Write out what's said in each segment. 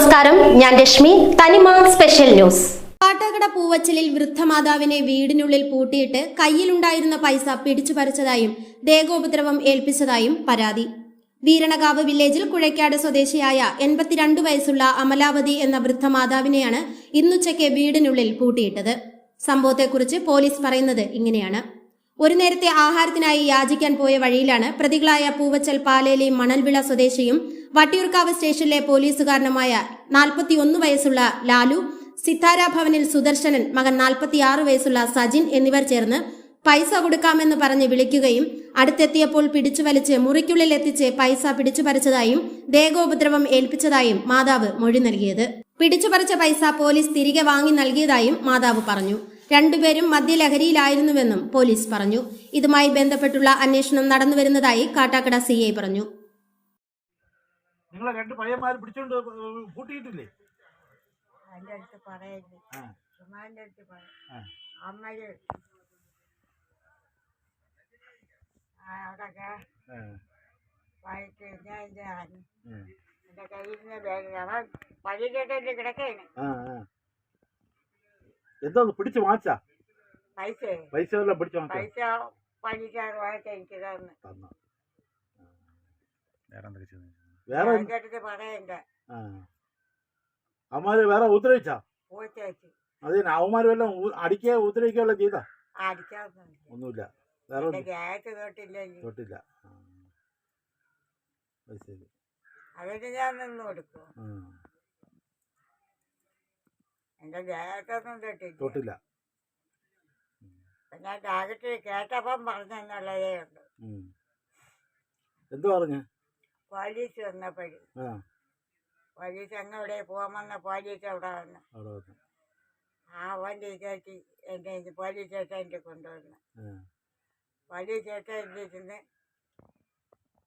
നമസ്കാരം. ഞാൻ Rashmi. Thanima special news. Kattakada പൂവച്ചലിൽ വൃദ്ധമാതാവിനെ വീടിനുള്ളിൽ പൂട്ടിയിട്ട് കയ്യിലുണ്ടായിരുന്ന പൈസ പിടിച്ചു പറിച്ചതായും ദേഹോപദ്രവം ഏൽപ്പിച്ചതായും പരാതി. വീരണകാവ് വില്ലേജിൽ കുഴയ്ക്കാട് സ്വദേശിയായ എൺപത്തിരണ്ട് വയസ്സുള്ള അമലാവതി എന്ന വൃദ്ധമാതാവിനെയാണ് ഇന്നുച്ചയ്ക്ക് വീടിനുള്ളിൽ പൂട്ടിയിട്ടത്. സംഭവത്തെക്കുറിച്ച് പോലീസ് പറയുന്നത് ഇങ്ങനെയാണ്. ഒരു നേരത്തെ ആഹാരത്തിനായി യാചിക്കാൻ പോയ വഴിയിലാണ് പ്രതികളായ പൂവച്ചൽ പാലേലി മണൽവിള സ്വദേശിയും വട്ടിയൂർക്കാവ് സ്റ്റേഷനിലെ പോലീസുകാരനുമായ നാൽപ്പത്തിയൊന്ന് വയസ്സുള്ള ലാലു സിത്താര ഭവനിൽ സുദർശനൻ മകൻ നാൽപ്പത്തിയാറ് വയസ്സുള്ള സജിൻ എന്നിവർ ചേർന്ന് പൈസ കൊടുക്കാമെന്ന് പറഞ്ഞ് വിളിക്കുകയും അടുത്തെത്തിയപ്പോൾ പിടിച്ചു വലിച്ച് മുറിക്കുള്ളിൽ എത്തിച്ച് പൈസ പിടിച്ചു പറിച്ചതായും ദേഹോപദ്രവം ഏൽപ്പിച്ചതായും മാതാവ് മൊഴി നൽകിയത്. പിടിച്ചുപറിച്ച പൈസ പോലീസ് തിരികെ വാങ്ങി നൽകിയതായും മാതാവ് പറഞ്ഞു. രണ്ടുപേരും മദ്യലഹരിയിലായിരുന്നുവെന്നും പോലീസ് പറഞ്ഞു. ഇതുമായി ബന്ധപ്പെട്ടുള്ള അന്വേഷണം നടന്നുവരുന്നതായി കാട്ടാക്കട സി ഐ പറഞ്ഞു. നിങ്ങളെ രണ്ട് പയ്യന്മാർ പിടിച്ചോണ്ട് കൂട്ടിയിട്ടില്ലേ? എന്റെ അടുത്ത് പറയരുത്. ആ. അടുത്ത് പറയും ആ. അമ്മര്. അവിടെയൊക്കെ ആ, വായിച്ച് ഞാൻ. എന്റെ കയ്യിൽ നിന്ന് അവൻ പള്ളിയിലോട്ട് എന്തോ പിടിച്ചു വാങ്ങിച്ചാ പൈസ. പൈസ എല്ലാം പിടിച്ചു പൈസ പള്ളിക്കാർ വായിച്ച എനിക്ക് തന്നു. തന്ന വേറെ അടുത്ത് പറയണ്ട. അവന്മാര് വേറെ ഉപദ്രവിച്ചാ അത് അവന്മാര് വല്ലതും അടിക്കുകയോ ഉപദ്രവിക്കുകയോ വല്ലതും ചെയ്താ? ഒന്നുമില്ല. വേറെ തൊട്ടില്ല. അതിന് ഞാൻ നിന്ന് കൊടുക്കും. എന്റെ തൊട്ടില്ല തൊട്ടില്ല. ഞാൻ ടാഗറ്റ് കേട്ടപ്പം പറഞ്ഞെന്നുള്ളതേ ഉണ്ട്. എന്ത് പറഞ്ഞു? പോലീസ് വന്നപ്പോഴും. പോലീസ് അങ്ങ് ഇവിടെ പോകാമെന്ന പോലീസ് അവിടെ വന്നു. ആ വണ്ടി കയറ്റി ഇത് പോലീസ് സ്റ്റേഷനിൽ കൊണ്ടുവന്നു. പോലീസ് സ്റ്റേഷനിലിരുന്ന്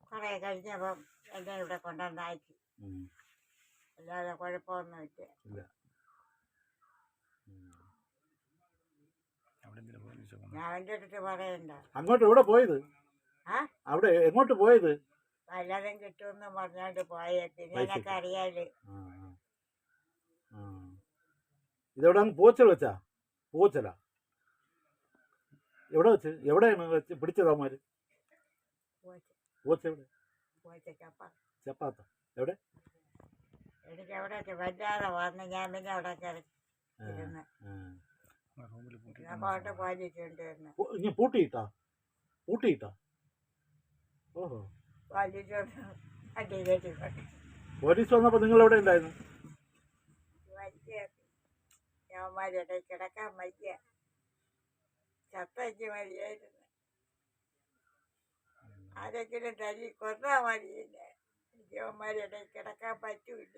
കുറേ കഴിഞ്ഞപ്പം എന്നെ ഇവിടെ കൊണ്ടുവന്നാക്കി. അല്ലാതെ കുഴപ്പമൊന്നുമില്ല. ഞാൻ എന്റെ അടുത്ത് പറയണ്ട. അങ്ങോട്ട് ഇവിടെ പോയത്? ആ? അവിടെ എങ്ങോട്ട് പോയത്? വല്ലതും കിട്ടുമെന്ന് പറഞ്ഞോണ്ട് പോയ പിന്നെ പൈസ എനിക്ക് അറിയാൽ. ആ, ആ. ആ. ഇതെവിടെ അങ്ങ് പോച്ചൽ വെച്ചാ? പോച്ചല എവിടെ വെച്ച്? എവിടെയാണ് വെച്ച് പിടിച്ചത് അവന്മാര്? പോച്ച. എവിടെ? ചപ്പാത്ത? എവിടെ? എനിക്ക് അവിടെ വല്ലാതെ വന്ന് ഞാൻ പിന്നെ അവിടെ ആ, ഇരുന്ന് ആ. റൂമിൽ പൂട്ടി ഞാൻ പോയിട്ട് പോലീസ് കൊണ്ടുവന്നു പൂ- ഇനി പൂട്ടിയിട്ടാ? പൂട്ടിയിട്ടാ? ഓഹോ. വന്ന് വണ്ടി കയറ്റി കൊണ്ടു പോലീസ് വന്നപ്പോ നിങ്ങൾ എവിടെ ഉണ്ടായിരുന്നു? വലിയ യവന്മാരുടെ കിടക്കാൻ വയ്യ ചത്തയ്ക്ക് മതിയായിരുന്നു. ആരെങ്കിലും തല്ലി കൊന്നാ മതിയില്ല. യവന്മാരുടെ കിടക്കാൻ പറ്റൂല